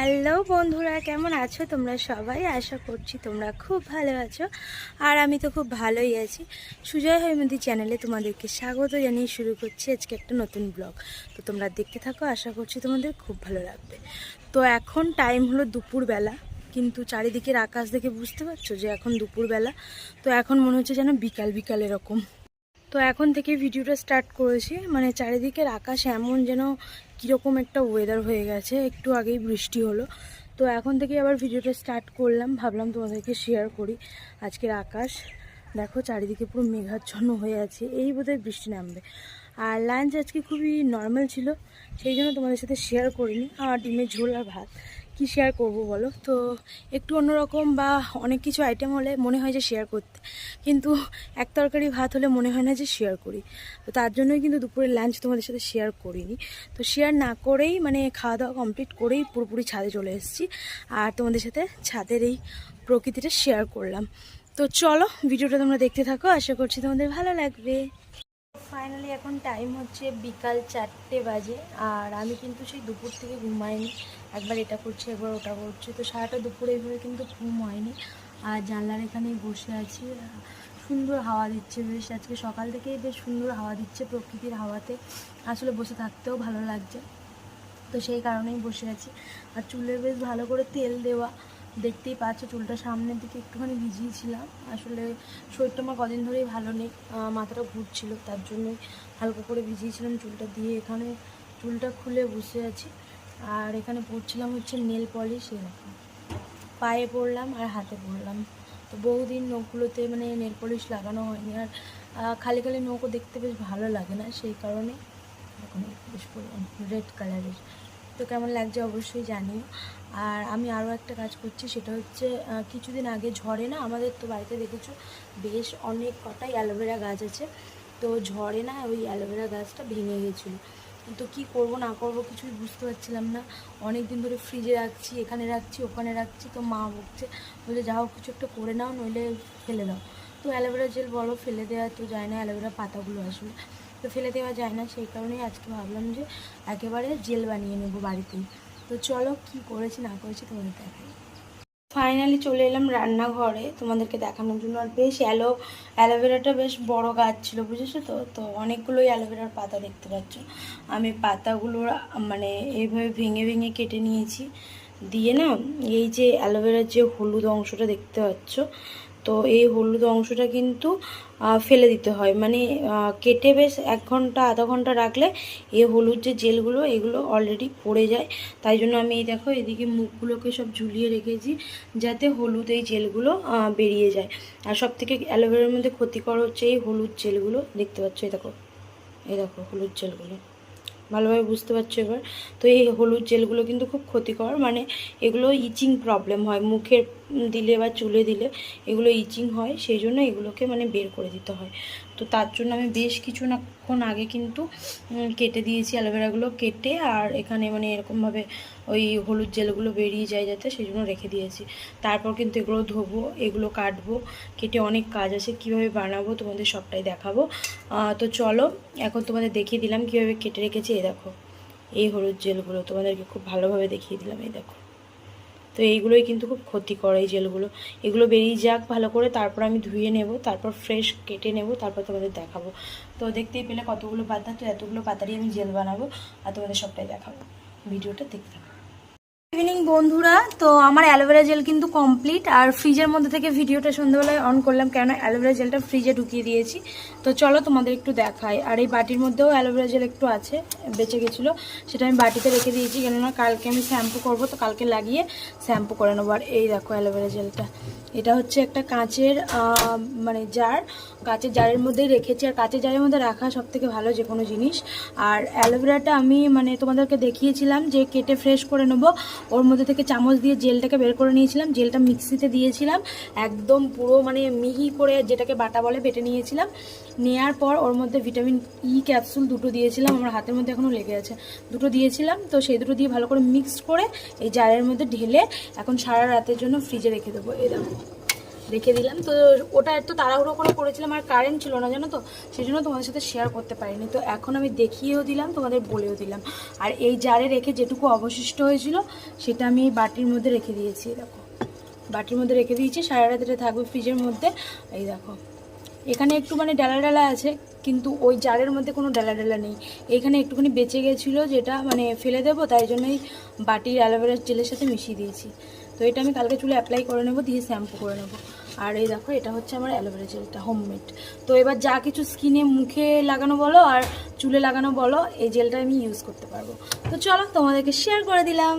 Hello বন্ধুরা, কেমন আছো তোমরা সবাই? আশা করছি তোমরা খুব ভালো আছো। আর আমি তো খুব ভালোই আছি। সুজয় হৈমন্তী চ্যানেলে তোমাদেরকে স্বাগত জানিয়ে শুরু করছি আজকে একটা নতুন ব্লগ। তো তোমরা দেখতে থাকো, আশা করছি তোমাদের খুব ভালো লাগবে। তো এখন টাইম হলো দুপুরবেলা, কিন্তু চারিদিকের আকাশ দেখে বুঝতে পারছ যে এখন দুপুরবেলা। তো এখন মনে হচ্ছে যেন বিকাল বিকাল এরকম। তো এখন থেকে ভিডিওটা স্টার্ট করেছি। মানে চারিদিকের আকাশ এমন যেন কীরকম একটা ওয়েদার হয়ে গেছে, একটু আগেই বৃষ্টি হলো। তো এখন থেকে আবার ভিডিওটা স্টার্ট করলাম, ভাবলাম তোমাদেরকে শেয়ার করি। আজকের আকাশ, দেখো চারিদিকে পুরো মেঘাচ্ছন্ন হয়ে আছে, এই বোধহয় বৃষ্টি নামবে। আর লাঞ্চ আজকে খুবই নর্মাল ছিল, সেই জন্য তোমাদের সাথে শেয়ার করিনি। আর ডিমের ঝোল আর ভাত। কি শেয়ার করব বলো? তো একটু অন্যরকম বা অনেক কিছু আইটেম হলে মনে হয় যে শেয়ার করতে। কিন্তু এক তরকারি ভাত হলে মনে হয় না যে শেয়ার করি। তো তার জন্যই কিন্তু দুপুরের লাঞ্চ তোমাদের সাথে শেয়ার করিনি। তো শেয়ার না করেই মানে খাওয়া দাওয়া কমপ্লিট করেই পুরোপুরি ছাদে চলে এসেছি। আর তোমাদের সাথে ছাদের এই প্রকৃতিটা শেয়ার করলাম। তো চলো ভিডিওটা তোমরা দেখতে থাকো। আশা করছি তোমাদের ভালো লাগবে। ফাইনালি এখন টাইম হচ্ছে বিকাল চারটে বাজে, আর আমি কিন্তু সেই দুপুর থেকে ঘুমাইনি। একবার এটা করছি, একবার ওটা করছি। তো সারাটা দুপুরে এইভাবে কিন্তু ঘুম হয়নি। আর জানলার এখানেই বসে আছি। সুন্দর হাওয়া দিচ্ছে বেশ। আজকে সকাল থেকেই বেশ সুন্দর হাওয়া দিচ্ছে প্রকৃতির হাওয়াতে। আসলে বসে থাকতেও ভালো লাগছে। তো সেই কারণেই বসে আছি। আর চুলে বেশ ভালো করে তেল দেওয়া। দেখতেই পাচ্ছ, চুলটা সামনের দিকে একটুখানি ভিজিয়েছিলাম। আসলে শরীরটা আমার কদিন ধরেই ভালো নেই মাথাটা ঘুরছিল, তার জন্যই হালকা করে ভিজিয়েছিলাম চুলটা দিয়ে এখানে চুলটা খুলে বসে আছি। আর এখানে পড়ছিলাম হচ্ছে নেল পলিশ এরকম পায়ে পরলাম আর হাতে পরলাম। তো বহুদিন নখগুলোতে মানে নেল পলিশ লাগানো হয়নি, আর খালি খালি নখও দেখতে বেশ ভালো লাগে না, সেই কারণে এখন বেশ রেড কালারের তো কেমন লাগছে অবশ্যই জানিও আর আমি আরও একটা কাজ করছি, সেটা হচ্ছে কিছুদিন আগে ঝড়ে না আমাদের তো বাড়িতে দেখেছ, বেশ অনেক কটাই অ্যালোভেরা গাছ আছে। তো ঝড়ে না ওই অ্যালোভেরা গাছটা ভেঙে গেছিল। তো কি করব, না করব কিছুই বুঝতে পারছিলাম না। অনেক দিন ধরে ফ্রিজে রাখছি, এখানে রাখছি, ওখানে রাখছি, তো মা বকছে বলে যাও কিছু একটা করে নাও, নইলে ফেলে দাও। তো অ্যালোভেরা জেল বলো, ফেলে দেওয়া তো যায় না, অ্যালোভেরা পাতাগুলো আসলে তো ফেলে দেওয়া যায় না, সেই কারণেই আজকে ভাবলাম যে একেবারে জেল বানিয়ে নেব বাড়িতেই তো চলো কি করেছি না করেছি তোমাদের দেখাই। ফাইনালি চলে এলাম রান্নাঘরে তোমাদেরকে দেখানোর জন্য। আর বেশ অ্যালো অ্যালোভেরাটা বেশ বড় গাছ ছিল, বুঝেছ তো? তো অনেকগুলোই অ্যালোভেরার পাতা দেখতে পাচ্ছ। আমি পাতাগুলো মানে এইভাবে ভেঙে ভেঙে কেটে নিয়েছি। দিয়ে না, এই যে অ্যালোভেরার যে হলুদ অংশটা দেখতে পাচ্ছ তো এই হলুদ অংশটা কিন্তু ফেলে দিতে হয়। মানে কেটে বেশ এক ঘণ্টা, আধা ঘণ্টা রাখলে এই হলুদ যে জেলগুলো, এগুলো অলরেডি পড়ে যায়। তাই জন্য আমি এই দেখো, এদিকে মুখগুলোকে সব ঝুলিয়ে রেখেছি, যাতে হলুদ এই জেলগুলো বেরিয়ে যায়। আর সব থেকে অ্যালোভেরার মধ্যে ক্ষতিকর হচ্ছে এই হলুদ জেলগুলো, দেখতে পাচ্ছ? এই দেখো এই দেখো, হলুদ জেলগুলো। ভালোভাবে বুঝতে পারছ এবার? তো এই হলুদ জেলগুলো কিন্তু খুব ক্ষতিকর মানে এগুলো ইচিং প্রবলেম হয় মুখে দিলে বা চুলে দিলে এগুলো ইচিং হয়, সেই জন্য এগুলোকে মানে বের করে দিতে হয়। তো তার জন্য আমি বেশ কিছু কিছুক্ষণ আগে কিন্তু কেটে দিয়েছি অ্যালোভেরাগুলো কেটে আর এখানে মানে এরকমভাবে ওই হলুদ জেলগুলো বেরিয়ে যায় যাতে সেই জন্য রেখে দিয়েছি। তারপর কিন্তু এগুলো ধোবো, এগুলো কাটবো, কেটে অনেক কাজ আছে, কীভাবে বানাবো তোমাদের সবটাই দেখাবো। তো চলো, এখন তোমাদের দেখিয়ে দিলাম কীভাবে কেটে রেখেছি, এই দেখো। এই হলুদ জেলগুলো তোমাদেরকে খুব ভালোভাবে দেখিয়ে দিলাম, এই দেখো। তো এইগুলোই কিন্তু খুব ক্ষতি করে এই জেলগুলো। এগুলো বেরিয়ে যাক ভালো করে, তারপর আমি ধুয়ে নেব, তারপর ফ্রেশ কেটে নেব, তারপর তোমাদের দেখাবো। তো দেখতেই পেলে কতগুলো পাতা, তো এতগুলো পাতারই আমি জেল বানাবো, আর তোমাদের সবটাই দেখাবো। ভিডিওটা দেখতে থাকো। ইভিনিং বন্ধুরা। তো আমার অ্যালোভেরা জেল কিন্তু কমপ্লিট আর ফ্রিজের মধ্যে থেকে ভিডিওটা সন্ধ্যাবেলায় অন করলাম কেন অ্যালোভেরা জেলটা ফ্রিজে ঢুকিয়ে দিয়েছি। তো চলো তোমাদের একটু দেখাই। আর এই বাটির মধ্যেও অ্যালোভেরা জেল একটু আছে, বেঁচে গেছিল। সেটা আমি বাটিতে রেখে দিয়েছি, কেননা কালকে আমি শ্যাম্পু করব, তো কালকে লাগিয়ে শ্যাম্পু করে নেব। আর এই দেখো অ্যালোভেরা জেলটা। এটা হচ্ছে একটা কাঁচের মানে জার কাঁচের জারের মধ্যেই রেখেছি। আর কাঁচের জারের মধ্যে রাখা সব থেকে ভালো যে কোনো জিনিস। আর অ্যালোভেরাটা আমি মানে তোমাদেরকে দেখিয়েছিলাম যে কেটে ফ্রেশ করে নেব। ওর মধ্যে থেকে চামচ দিয়ে জেলটাকে বের করে নিয়েছিলাম। জেলটা মিক্সিতে দিয়েছিলাম। একদম পুরো মানে মিহি করে যেটাকে বাটা বলে বেটে নিয়েছিলাম। নেয়ার পর ওর মধ্যে ভিটামিন ই ক্যাপসুল দুটো দিয়েছিলাম। আমার হাতের মধ্যে এখনও লেগে আছে। দুটো দিয়েছিলাম। তো সেই দুটো দিয়ে ভালো করে মিক্সড করে এই জারের মধ্যে ঢেলে এখন সারা রাতের জন্য ফ্রিজে রেখে দেবো। দেখো। রেখে দিলাম। তো ওটা একটু তাড়াহুড়ো করে করেছিলাম আর কারেন্ট ছিল না, জানো তো? সেই জন্য তোমাদের সাথে শেয়ার করতে পারিনি। তো এখন আমি দেখিয়েও দিলাম, তোমাদের বলেও দিলাম। আর এই জারে রেখে যেটুকু অবশিষ্ট হয়েছিল, সেটা আমি বাটির মধ্যে রেখে দিয়েছি দেখো। বাটির মধ্যে রেখে দিয়েছি, সারা রাত থাকবে ফ্রিজের মধ্যে। এই দেখো। এখানে একটু মানে ডালা ডালা আছে, কিন্তু ওই জারের মধ্যে কোনো ডালা ডালা নেই। এখানে একটুখানি বেঁচে গেছিল, যেটা মানে ফেলে দেবো, তাই জন্যই বাটির অ্যালোভেরার জেলের সাথে মিশিয়ে দিয়েছি। তো এটা আমি কালকে চুলে অ্যাপ্লাই করে নেব, দিয়ে শ্যাম্পু করে নেব। আর এই দেখো, এটা হচ্ছে আমার অ্যালোভেরা জেলটা হোমমেড তো এবার যা কিছু স্কিনে মুখে লাগানো বলো আর চুলে লাগানো বলো, এই জেলটা আমি ইউজ করতে পারব। তো চলো তোমাদেরকে শেয়ার করে দিলাম।